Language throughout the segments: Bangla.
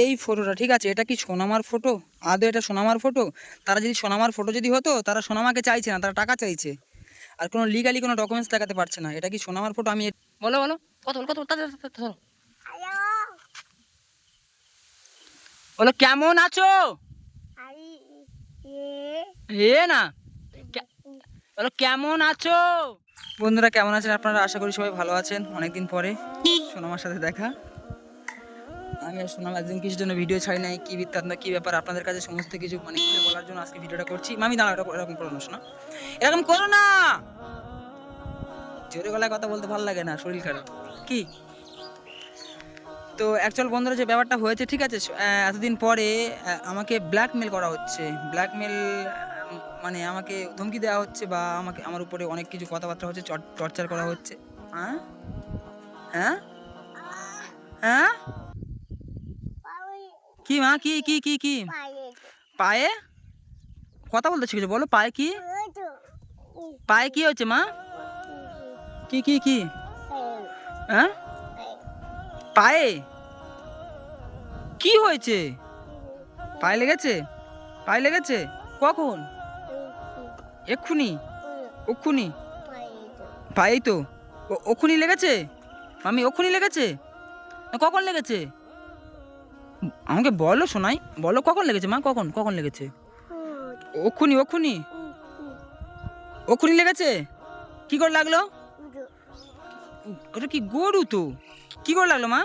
এই ফটোটা ঠিক আছে? এটা কি সোনামার ফটো? আদৌ এটা সোনামার ফটো? তারা যদি সোনামার ফটো যদি হতো তারা সোনামাকে চাইছে না তারা টাকা চাইছে। আর কোনো লিগালি কোনো ডকুমেন্টস দেখাতে পারছে না। এটা কি সোনামার ফটো? আমি বলো বলো। কত বল কত বল, কেমন আছো? এ না। বলো কেমন আছো? বন্ধুরা কেমন আছেন আপনারা? আশা করি সবাই ভালো আছেন। অনেকদিন পরে সোনামার সাথে দেখা। আমি সোনাম একদিন কিছুর জন্য ভিডিও ছাড়ি নাই, কি বৃত্তান্ত কী ব্যাপার, আপনাদের কাছে সমস্ত কিছু মানে বলার জন্য আজকে ভিডিওটা করছি। দাঁড়াও, এরকম এরকম করো না, শোনা। এরকম করো না! জোরে গলায় কথা বলতে ভালো লাগে না, শরীর খারাপ। কি? তো অ্যাকচুয়াল বন্ধুরা, যে ব্যাপারটা হয়েছে, ঠিক আছে এতদিন পরে আমাকে ব্ল্যাকমেল করা হচ্ছে। ব্ল্যাকমেল মানে আমাকে ধমকি দেওয়া হচ্ছে বা আমাকে, আমার উপরে অনেক কিছু কথাবার্তা হচ্ছে টর্চার করা হচ্ছে। হ্যাঁ? হ্যাঁ? হ্যাঁ? কি মা? কি কি কি কি? পায়ে? কথা বলতে শিখেছো, বলো, পায়ে কি? পায়ে কি হচ্ছে মা? কি কি কি? হ্যাঁ? পায়ে? কি হয়েছে? পায়ে লেগেছে? পায়ে লেগেছে? কখন? এক্ষুনি? ওক্ষুনি পায়েই তো। ওক্ষুনি লেগেছে? মামি, ওক্ষুনি লেগেছে? কখন লেগেছে? আমাকে বলো শোনাই বলো কখন লেগেছে মা, কখন কখন লেগেছে? ওক্ষুনি ওক্ষুনি ওক্ষুনি লেগেছে? কি করে লাগল? ওটা কি গরু তো? কি করে লাগল মা?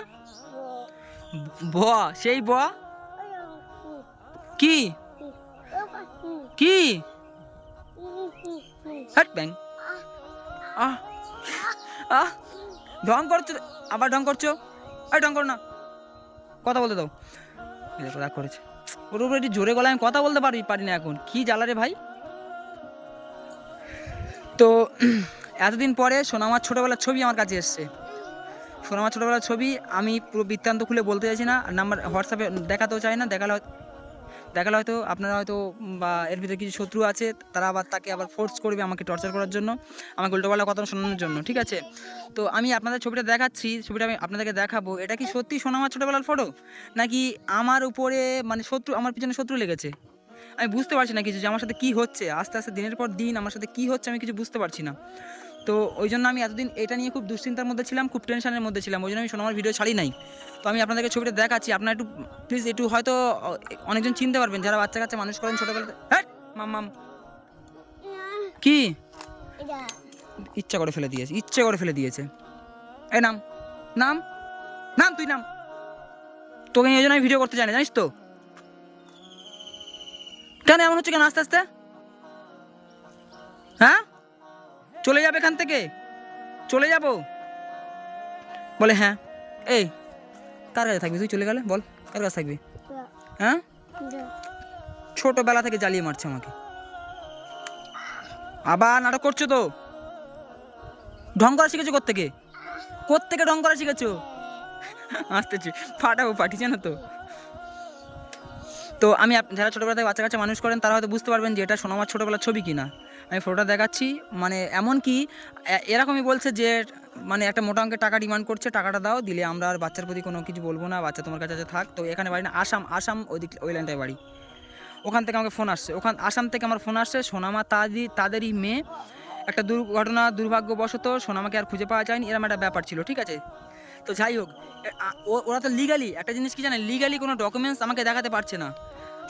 ব, সেই ব। কি? কি? হট ব্যাং। আহ আহ, ঢং করছ, আবার ঢং করছ? এই ঢং করো না। কথা বলতে দাও। দেখো রাগ করেছে। ওর উপরে একটু জোরে গলায় আমি কথা বলতে পারি পারি না এখন? কি জ্বালা রে ভাই? তো এতদিন পরে সোনামার ছোটোবেলার ছবি আমার কাছে এসছে। সোনামার ছোটোবেলার ছবি আমি পুরো বৃত্তান্ত খুলে বলতে চাইছি না। নাম্বার হোয়াটসঅ্যাপে দেখাতেও চাই না, দেখালে দেখালে হয়তো আপনারা হয়তো বা এর ভিতরে কিছু শত্রু আছে, তারা আবার তাকে আবার ফোর্স করবে আমাকে টর্চার করার জন্য, আমাকে উল্টোপাল্টা কথা শোনানোর জন্য, ঠিক আছে? তো আমি আপনাদের ছবিটা দেখাচ্ছি, ছবিটা আমি আপনাদেরকে দেখাবো। এটা কি সত্যি সোনামার ছোটোবেলার ফটো নাকি আমার উপরে মানে শত্রু, আমার পিছনে শত্রু লেগেছে? আমি বুঝতে পারছি না কিছু যে আমার সাথে কী হচ্ছে। আস্তে আস্তে দিনের পর দিন আমার সাথে কী হচ্ছে আমি কিছু বুঝতে পারছি না। তো ওই জন্য আমি এতদিন এটা নিয়ে খুব দুশ্চিন্তার মধ্যে ছিলাম খুব টেনশনের মধ্যে ছিলাম। ওই জন্য আমি সোনামার ভিডিও ছাড়ি নাই। তো আমি আপনাদেরকে ছবিটা দেখাচ্ছি। আপনারা একটু প্লিজ একটু হয়তো অনেকজন চিনতে পারবেন। যারা বাচ্চা কাচ্চা মানুষ করেন ছোটোবেলাতে হ্যাঁ মাম মাম। কি? ইচ্ছা করে ফেলে দিয়েছে ইচ্ছে করে ফেলে দিয়েছে। এই নাম। নাম? নাম তুই নাম। তোকে এই জন্য আমি ভিডিও করতে চাই না জানিস তো? কেন এমন হচ্ছে কেন আস্তে আস্তে? হ্যাঁ? চলে যাবে এখান থেকে? চলে যাব? বলে হ্যাঁ। এই, কার কাছে থাকবি? তুই চলে গেলে? বল, কার কাছে থাকবি? হ্যাঁ? ছোটবেলা থেকে জ্বালিয়ে মারছে আমাকে। আবার নাটক করছ তো? ঢং করা শিখেছো কোত্থেকে? কোত্থেকে ঢং করা শিখেছো? আসতেছি ফাটাবো পাঠিয়েছে না তো। তো আমি যারা ছোটোবেলা থেকে বাচ্চা কাচ্চা মানুষ করেন, তারা হয়তো বুঝতে পারবেন যে এটা সোনামার ছোটোবেলার ছবি কিনা। আমি ফটোটা দেখাচ্ছি। মানে এমন কি এরকমই বলছে যে মানে একটা মোটা অঙ্কের টাকা ডিমান্ড করছে, টাকাটা দাও, দিলে আমরা আর বাচ্চার প্রতি কোনো কিছু বলব না, বাচ্চা তোমার কাছে আছে, থাক। তো এখানে বাড়ি না, আসাম আসাম ওই দিক ওই লাইনটায় বাড়ি। ওখান থেকে আমাকে ফোন আসছে। ওখান, আসাম থেকে আমার ফোন আসছে, সোনামা তাদি, তাদেরই মেয়ে। একটা দুর্ঘটনা দুর্ভাগ্যবশত সোনামাকে আর খুঁজে পাওয়া যায়নি এরকম একটা ব্যাপার ছিল, ঠিক আছে? তো যাই হোক ওরা তো লিগালি একটা জিনিস কি জানে লিগালি কোনো ডকুমেন্টস আমাকে দেখাতে পারছে না।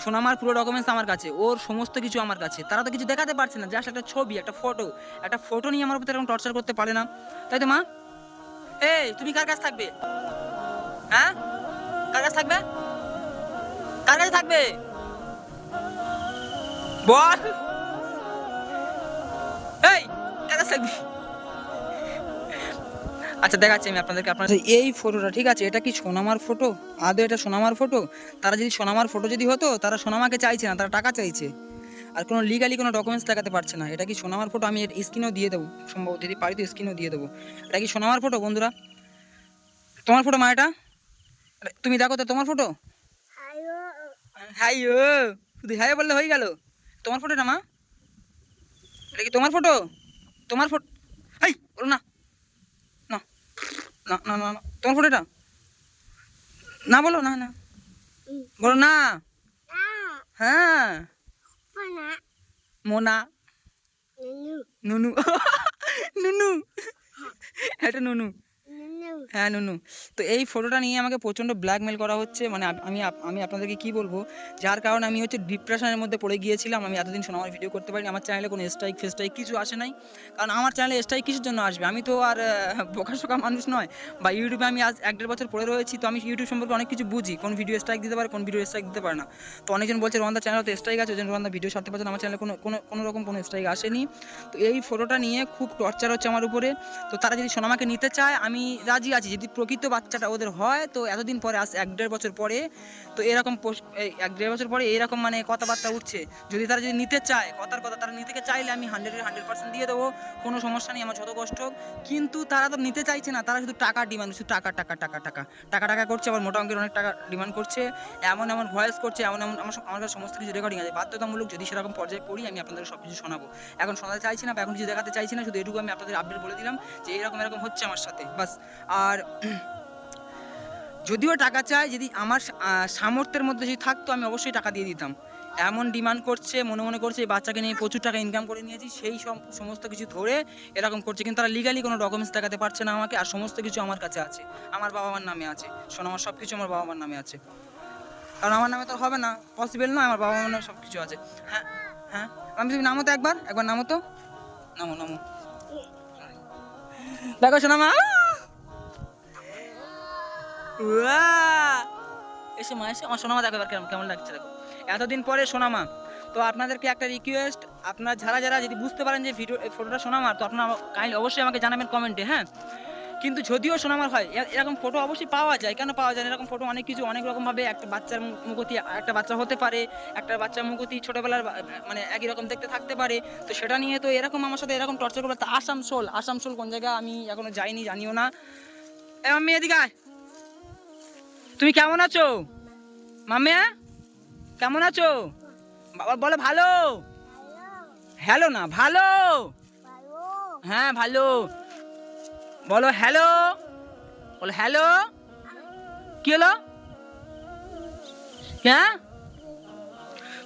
সোনামার পুরো ডকুমেন্টস আমার কাছে, ওর সমস্ত কিছু আমার কাছে। তারা তো কিছু দেখাতে পারছে না জাস্ট একটা ছবি, একটা ফটো একটা ফটো নিয়ে আমার উপর এরকম টর্চার করতে পারে না। তাই তো, মা? এই, তুমি কার কাছে থাকবে? হ্যাঁ? কার কাছে থাকবে? কার কাছে থাকবে? বল! এই, কার কাছে থাকবি? আচ্ছা দেখাচ্ছি আমি আপনাদেরকে, আপনার এই ফটোটা, ঠিক আছে, এটা কি সোনামার ফটো? আদৌ এটা সোনামার ফটো? তারা যদি সোনামার ফটো যদি হতো, তারা সোনামাকে চাইছে না, তারা টাকা চাইছে। আর কোনো লিগালি কোনো ডকুমেন্টস দেখাতে পারছে না। এটা কি সোনামার ফটো? আমি স্ক্রিনেও দিয়ে দেবো। সম্ভব যদি পারি তো স্ক্রিনেও দিয়ে দেবো। এটা কি সোনামার ফটো, বন্ধুরা? তোমার ফটো, মা, এটা? তুমি দেখো তো তোমার ফটো? হাই ও শুধু হাই বললে হয়ে গেল। তোমার ফটোটা, মা? এটা কি তোমার ফটো? তোমার ফটো হাই বলো না। না না না তোমার ফটোটা না বলো না না। বলো না। হ্যাঁ। মোনা। নুনু। নুনু। এটা নুনু। হ্যাঁ নুনু। তো এই ফটোটা নিয়ে আমাকে প্রচণ্ড ব্ল্যাকমেল করা হচ্ছে। মানে আমি আমি আপনাদেরকে কি বলব? যার কারণে আমি হচ্ছে ডিপ্রেশনের মধ্যে পড়ে গিয়েছিলাম। আমি এতদিন শোনা ভিডিও করতে পারিনি। আমার চ্যানেলে কোনো স্ট্রাইক ফেস্ট্রাইক কিছু আসে নাই। কারণ আমার চ্যানেলে স্ট্রাইক কিছুর জন্য আসবে? আমি তো আর বোকাশোকা মানুষ নয়। বা ইউটিউবে আমি আজ এক দেড় বছর পড়ে রয়েছি। তো আমি ইউটিউব সম্পর্কে অনেক কিছু বুঝি। কোন ভিডিও স্ট্রাইক দিতে পারে, কোন ভিডিও স্ট্রাইক দিতে পারে না। তো অনেকজন বলছে, রোহানদার চ্যানেলে তো স্ট্রাইক আছে। ওই জন্য ভিডিও ছাড়তে পারছে। আমার চ্যানেলে কোনো কোনো কোনো রকম কোনো স্ট্রাইক আসেনি। তো এই ফটোটা নিয়ে খুব টর্চার হচ্ছে আমার উপরে। তো তারা যদি সোনামাকে নিতে চায়, আমি রাজি আছি। যদি প্রকৃত বাচ্চাটা ওদের হয়, তো এতদিন পরে আস, এক দেড় বছর পরে, তো এরকম এক দেড় বছর পরে এরকম মানে কথাবার্তা উঠছে। যদি তারা যদি নিতে চায়, কথার কথা, তারা নিতে চাইলে আমি হান্ড্রেডের হান্ড্রেড পার্সেন্ট দিয়ে দেবো, কোনো সমস্যা নেই, আমার যত কষ্ট। কিন্তু তারা তো নিতে চাইছে না, তারা শুধু টাকা ডিমান্ড শুধু টাকা টাকা টাকা টাকা। টাকা টাকা করছে, আবার মোটা অঙ্কের অনেক টাকা ডিমান্ড করছে। এমন এমন ভয়েস করছে, এমন এমন, আমার আমার কাছে সমস্ত কিছু রেকর্ডিং আছে। বাধ্যতামূলক যদি সেরকম পর্যায়ে পড়ি, আমি আপনাদের সব কিছু শোনাবো। এখন শোনাতে চাইছি না, বা এখন কিছু দেখাতে চাইছি না, শুধু এটুকু আমি আপনাদের আপডেট বলে দিলাম যে এরকম এরকম হচ্ছে আমার সাথে। বাস। আর যদিও টাকা চায় যদি আমার সামর্থ্যের মধ্যে যদি থাকতো, আমি অবশ্যই টাকা দিয়ে দিতাম। এমন ডিমান্ড করছে, মনে মনে করছে, এই বাচ্চাকে নিয়ে প্রচুর টাকা ইনকাম করে নিয়েছি, সেই সব সমস্ত কিছু ধরে এরকম করছে। কিন্তু তারা লিগালি কোনো ডকুমেন্টস দেখাতে পারছে না আমাকে, আর সমস্ত কিছু আমার কাছে আছে। আমার বাবা মার নামে আছে। শোনো, আমার সব কিছু আমার বাবা মার নামে আছে। কারণ আমার নামে তো হবে না পসিবল না, আমার বাবা মার নামে সব কিছু আছে। হ্যাঁ হ্যাঁ। আমি তুমি নামো তো একবার একবার নামো তো। নামো নামো। দেখো, শোনা মা উয়া! এসো মা, এসো। আমার সোনামা দেখো এবার কেমন কেমন লাগছে, দেখো। এতদিন পরে সোনামা, তো আপনাদেরকে একটা রিকোয়েস্ট আপনারা যারা যারা যদি বুঝতে পারেন যে ভিডিও ফটোটা সোনামার, তো আপনারা কাইন্ড অবশ্যই আমাকে জানাবেন কমেন্টে হ্যাঁ? কিন্তু যদিও সোনামার হয় এরকম ফটো অবশ্যই পাওয়া যায়। কেন পাওয়া যায়? এরকম ফটো অনেক কিছু অনেক রকমভাবে একটা বাচ্চার মুখতি, একটা বাচ্চা হতে পারে, একটা বাচ্চার মুখতি ছোটোবেলার মানে একই রকম দেখতে থাকতে পারে। তো সেটা নিয়ে তো এরকম আমার সাথে এরকম টর্চার করবে। তা আসানসোল আসানসোল কোন জায়গা আমি এখনও যাইনি, জানিও না। আমি এদিকে আয়। তুমি কেমন আছো? মামিয়া, কেমন আছো? বাবা, বলো ভালো? হ্যালো না, ভালো? হ্যাঁ ভালো। বলো হ্যালো? বলো হ্যালো? কি হলো? হ্যাঁ?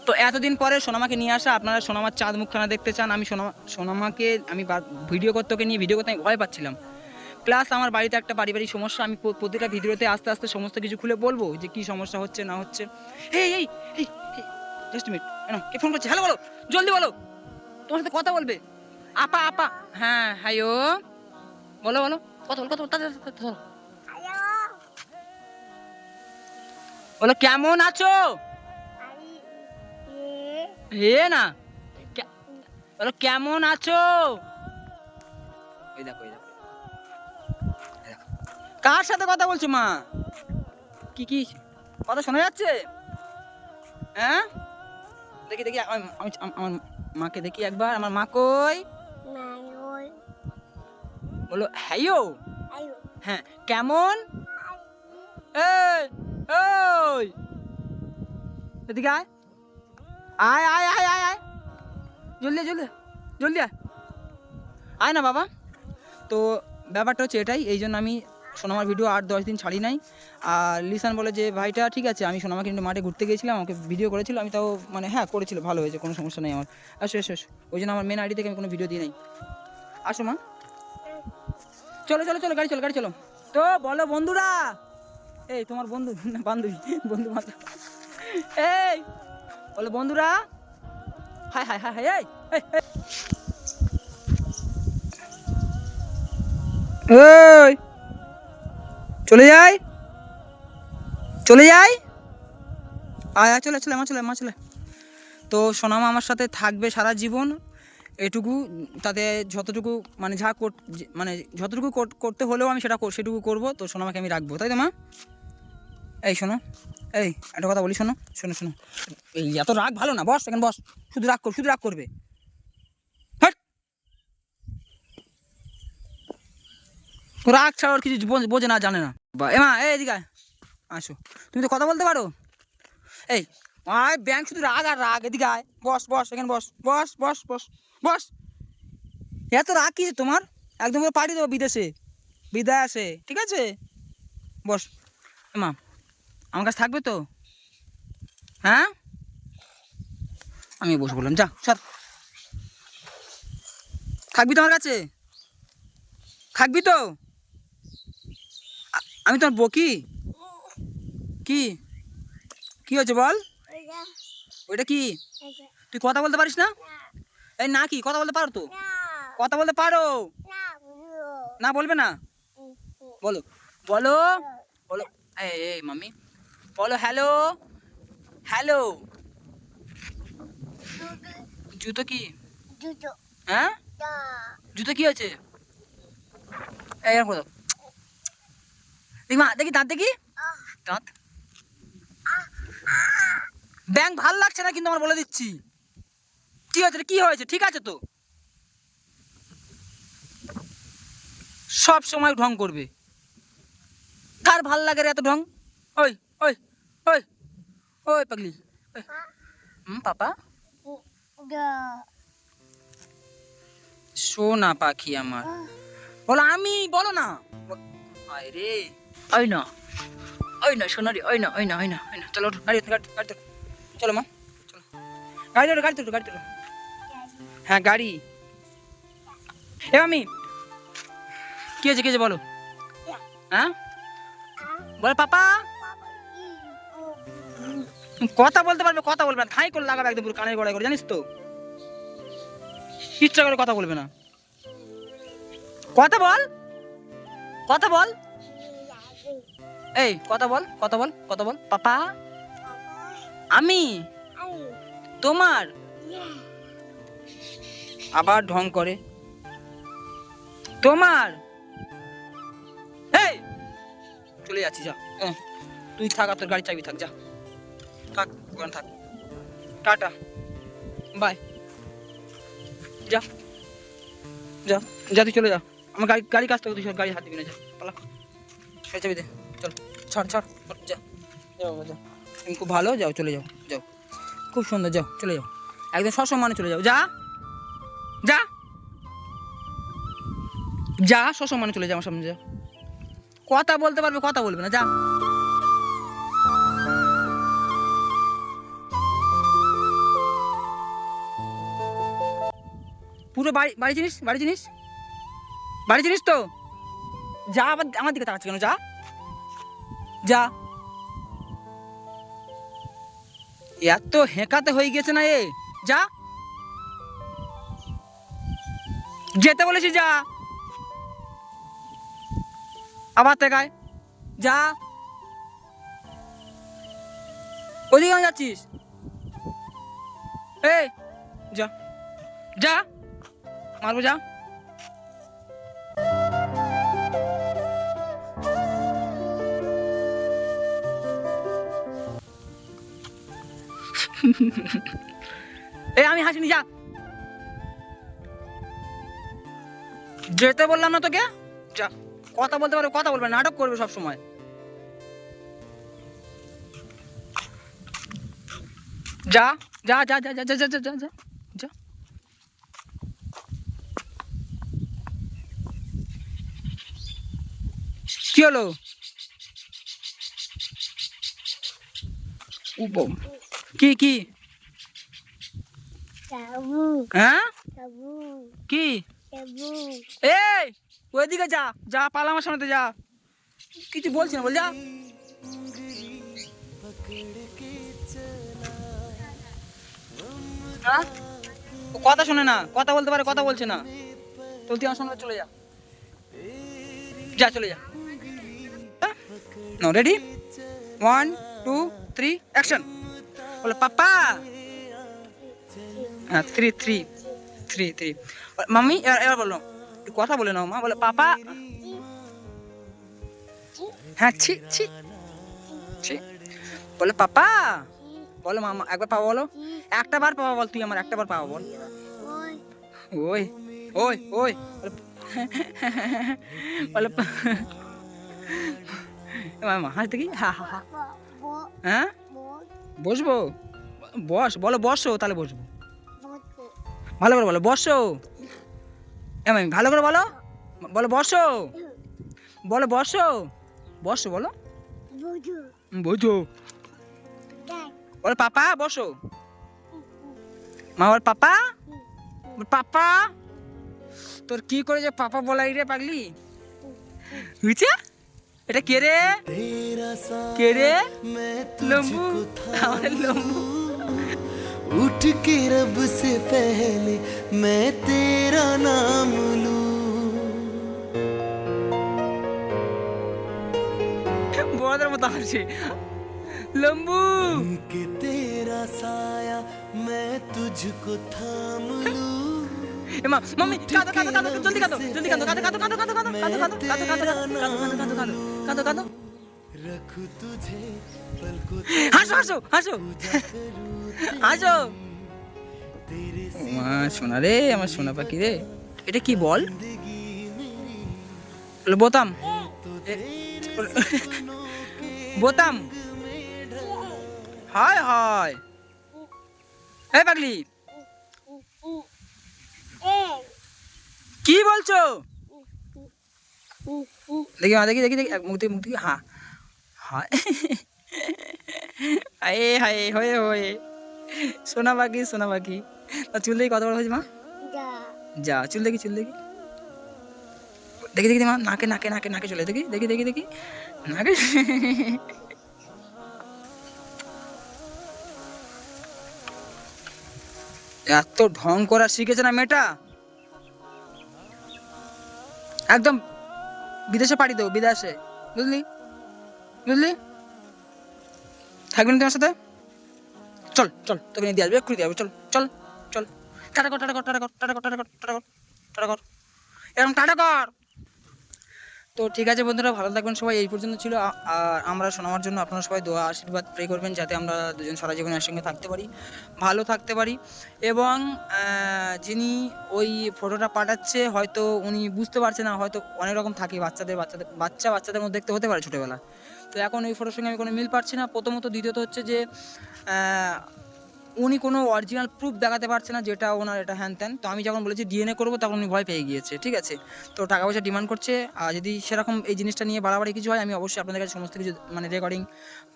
তো এতদিন পরে সোনামাকে নিয়ে আসা, আপনারা সোনামার চাঁদ মুখখানা দেখতে চান, আমি সোনামা সোনামাকে আমি ভিডিও করতে ওকে নিয়ে ভিডিও করতে আমি ভয় পাচ্ছিলাম। প্লাস আমার বাড়িতে একটা পারিবারিক সমস্যা, আমি প্রতিটা ভিডিওতে আস্তে আস্তে সমস্ত কিছু খুলে বলব যে কি সমস্যা হচ্ছে, না হচ্ছে। এই এই কে ফোন করছে? হ্যালো বলো, জলদি বলো। তোমার সাথে কথা বলবে। আপা আপা। হ্যাঁ হ্যালো বলো বলো। কথা বলো কথা বলো কেমন আছো? এ না। বলো, কেমন আছো? দেখো দেখো। কার সাথে কথা বলছো, মা? কি কি কথা শোনা যাচ্ছে? হ্যাঁ? দেখি দেখি, আমি, আমি- আমার মাকে দেখি একবার। আমার মা কই? বলো হ্যালো হ্যাঁ কেমন? এদিকে আয়। আয় আয় আয় আয় আয়। জলদি জলদি জলদি আয়। আয় না, বাবা। তো ব্যাপারটা হচ্ছে এটাই, এই জন্য আমি সোনামার ভিডিও আট দশ দিন ছাড়ি নাই। আর লিসান বলে যে ভাইটা ঠিক আছে আমি সোনামাকে কিন্তু মাঠে ঘুরতে গিয়েছিলাম আমাকে ভিডিও করেছিল আমি তাও মানে হ্যাঁ করেছিল ভালো হয়েছে কোনো সমস্যা নেই আমার। আসো এসো এসো ওই জন্য আমার মেন আইডি থেকে আমি কোনো ভিডিও দিই নাই। আসো মা। চলো চলো চলো গাড়ি চলো গাড়ি চলো। তো বলো বন্ধুরা। এই তোমার বন্ধু বান্ধবী বন্ধু বান্ধব। এই বলো বন্ধুরা। হাই হাই হাই হাই এই। এই, চলে যাই। চলে যাই। আয় চলে চলে, মা চলে মা, চলে। তো সোনামা আমার সাথে থাকবে সারা জীবন। এটুকু তাতে যতটুকু মানে যা মানে যতটুকু কর- করতে হলেও আমি সেটা সেটুকু করব। তো সোনামাকে আমি রাখব, তাই তো মা? এই শোনো, এই একটা কথা বলি শোনো শোনো শোনো। এই এত রাগ ভালো না, বস, এখানে বস। শুধু রাগ কর, শুধু রাগ করবে! রাগ ছাড়া ওর কিছু বোঝে না, জানে না। বা এমা এই এদিকে। আসো। তুমি তো কথা বলতে পারো? এই, আয় ব্যাংক শুধু রাগ আর রাগ, এদিকে আয়। বস বস, এখানে বস। বস বস বস বস। এত রাগ কি তোমার? একদম পুরো পাঠিয়ে দেবো বিদেশে। বিদায় আসে, ঠিক আছে? বস। মা, আমার কাছে থাকবে তো? হ্যাঁ? আমি বসে বললাম যা, সর। থাকবি তো আমার কাছে? থাকবি তো? আমি তোমার বকি কি? কি? হয়েছে বল? ওইটা। কি? তুই কথা বলতে পারিস না? এই না কি? কথা বলতে পারো তো? কথা বলতে পারো? না বলবে। না বলো। বলো। বলো। এই এই মাম্মি। বলো হ্যালো? হ্যালো? জুতো কি? হ্যাঁ? জুতো কি হয়েছে? এই করো। দেখি মা দেখি দাঁত দেখি। দাঁত। ব্যাংক ভালো লাগছে না কিন্তু আমার বলে দিচ্ছি। কি হয়েছে? কি হয়েছে? ঠিক আছে তো? সব সময় ঢং করবে। কার ভালো লাগে এত ঢং? ওই ওই ওই ওই পাগলি, ওই। হুম, পাপা? সোনা পাখি আমার। বলো, আমি বলো না। রে। ওই না। ওই না সোনা রে ওই না ওই না ওই না ওই না। চলো, গাড়ি গাড়ি গাড়ি। চলো, মা। চলো। গাড়ি তোলো গাড়ি তোলো গাড়ি তোলো। হ্যাঁ গাড়ি। এ আমি কি হয়েছে, কি বলো। হ্যাঁ? বলো, পাপা। কথা বলতে পারবে, কথা বলবে না। ঠাই করে লাগাবে একদম পুরো কানের গড়াই করে, জানিস তো? ইচ্ছা করে কথা বলবে না। কথা বল। কথা বল। এই, কথা বল কথা বল কথা বল। পাপা? আমি? তোমার? আবার ঢং করে। তোমার? চলে যাচ্ছি, যা। তুই থাক তোর গাড়ি চাবি থাক, যা। থাক ওখানে থাক। টাটা। বাই। যা। যা যা, তুই চলে যা। আমার গাড়ি গাড়ি কাছ থেকে তুই গাড়ি হাত দিবি না যা। পালা। গাড়ি চাবি দে চল, ছাড় ছাড়, যা যাও যাও খুব ভালো, যাও, চলে যাও যাও। খুব সুন্দর, যাও, চলে যাও। একদম সসম্মানে চলে যাও। যা যা। যা সসম্মানে চলে যাও আমার সামনে, যা। কথা বলতে পারবে, কথা বলবে না, যা। পুরো বাড়ি বাড়ি জিনিস বাড়ি জিনিস বাড়ি জিনিস তো? যা আবার আমার দিকে তাকাচ্ছি কেন? যা। যা। এত হেঁকাতে হয়ে গেছে না এ। যা। যেতে বলেছি, যা। আবার তেকায়। যা। ওদিকে যাচ্ছিস? এই, যা। যা। মারবো, যা। এই আমি হাসিনি যা যেতে বললাম না তোকে যা কথা বলতে পারবে কথা বলবে নাটক করবে সব সময় যা যা যা যা যা যা যা যা যা যা কি হলো উপ- কি কি? হ্যাঁ? কি? এই ওইদিকে যা যা পালা আমার সামনে যা। কিছু বলছি না বল যা। হ্যাঁ? কথা শোনে না কথা বলতে পারে কথা বলছে না। তো তুই আমার সঙ্গে চলে যা। যা চলে যা। Ready one two three action বলে পাপা হ্যাঁ three three three three mummy এবার বলো একটু কথা বলে নাও মা বলে পাপা হ্যাঁ ছি ছি ছি বলে পাপা বলো মামা একবার পাপা বলো একটা বার পাপা বল তুই আমার একটা বার পাপা বল ওই ওই ওই বলে- মামা হাসতে কি হা হা হ্যাঁ বসবো? বস বলো বসো তাহলে বসবো। ভালো করে বলো বসো। এমন ভালো করে বলো। বলো বসো। বলো বসো। বসো বলো। বোঝো। বল পাপা বসো। মা বল পাপা। পাপা। তোর কি করে যে পাপা বলাই রে পাগলি? হয়েছে? এটা কে রে কে রে লম্বু আমার লম্বু उठ के रब से पहले मैं तेरा नाम लूं বড়দের মতো হাসছে লম্বু कि तेरा साया मैं तुझको थाम लूं এ মা মাম্মি কাঁদো কাঁদো কাঁদো জলদি কাঁদো জলদি কাঁদো কাঁদো কাঁদো কাঁদো কাঁদো কাঁদো কাঁদো কাঁদো কাঁদো কাঁদো কাঁদো কাঁদো কাঁদো কাঁদো। হাসো হাসো হাসো। হাসো। মা সোনা রে আমার সোনা পাখি রে। এটা কি বল? বোতাম। বোতাম। হায় হায়। এই পাগলি। কি বলছো? দেখি মা দেখি দেখি দেখি। এক মুখ থেকে মুখ থেকে হা হায় হায় হায় হয়ে হয়ে। সোনা পাখি সোনা পাখি। তা চুল দেখি কত বড় হয়েছে মা? যা। চুল দেখি চুল দেখি। দেখি দেখি মা নাকে নাকে নাকে নাকে চলে দেখি দেখি দেখি দেখি। নাকে এত ঢং করা শিখেছে না মেয়েটা? একদম বিদেশে পাড়ি দেবো, বিদেশে। বুঝলি? বুঝলি? থাকবি না তোমার সাথে? চল চল, তোকে নিয়ে দিয়ে আসবে, এক্ষুনি দিয়ে আসবে, চল চল চল। টাটা কর টাটা কর টাটা কর টাটা কর টাটা কর টাটা কর টাটা কর। এরকম টাটা কর। তো ঠিক আছে বন্ধুরা, ভালো থাকবেন সবাই, এই পর্যন্ত ছিল। আর আমরা শোনাবার জন্য আপনারা সবাই দোয়া, আশীর্বাদ প্রে করবেন যাতে আমরা দুজন সারা জীবন একসঙ্গে থাকতে পারি, ভালো থাকতে পারি। এবং যিনি ওই ফটোটা পাঠাচ্ছে, হয়তো উনি বুঝতে পারছে না, হয়তো অনেক রকম থাকে বাচ্চাদের বাচ্চাদের, বাচ্চা বাচ্চাদের মধ্যে দেখতে হতে পারে ছোটোবেলা তো এখন ওই ফটোর সঙ্গে আমি কোনো মিল পাচ্ছি না। প্রথমত, দ্বিতীয়ত হচ্ছে যে উনি কোনো অরিজিনাল প্রুফ দেখাতে পারছে না যেটা ওনার এটা হ্যান ত্যান। তো আমি যখন বলেছি ডিএনএ করব, তখন উনি ভয় পেয়ে গিয়েছে, ঠিক আছে? তো টাকা পয়সা ডিমান্ড করছে, আর যদি সেরকম এই জিনিসটা নিয়ে বাড়াবাড়ি কিছু হয়, আমি অবশ্যই আপনাদের কাছে সমস্ত কিছু মানে রেকর্ডিং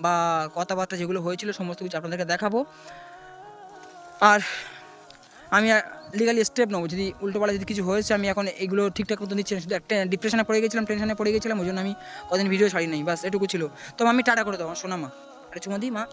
বা কথাবার্তা যেগুলো হয়েছিল, সমস্ত কিছু আপনাদেরকে দেখাবো। আর আমি লিগালি স্টেপ নেব, যদি উল্টোপাল্টা যদি কিছু হয়েছে, আমি এখন এগুলো ঠিকঠাক মতো নিচ্ছি শুধু একটা ডিপ্রেশনে পড়ে গেছিলাম টেনশনে পড়ে গেছিলাম, ওই জন্য আমি কদিন ভিডিও ছাড়ি নাই বাস এটুকু ছিল। তো আমি টাটা করে দেবো, আমার সোনা মা। আরে চুমা দিই মা।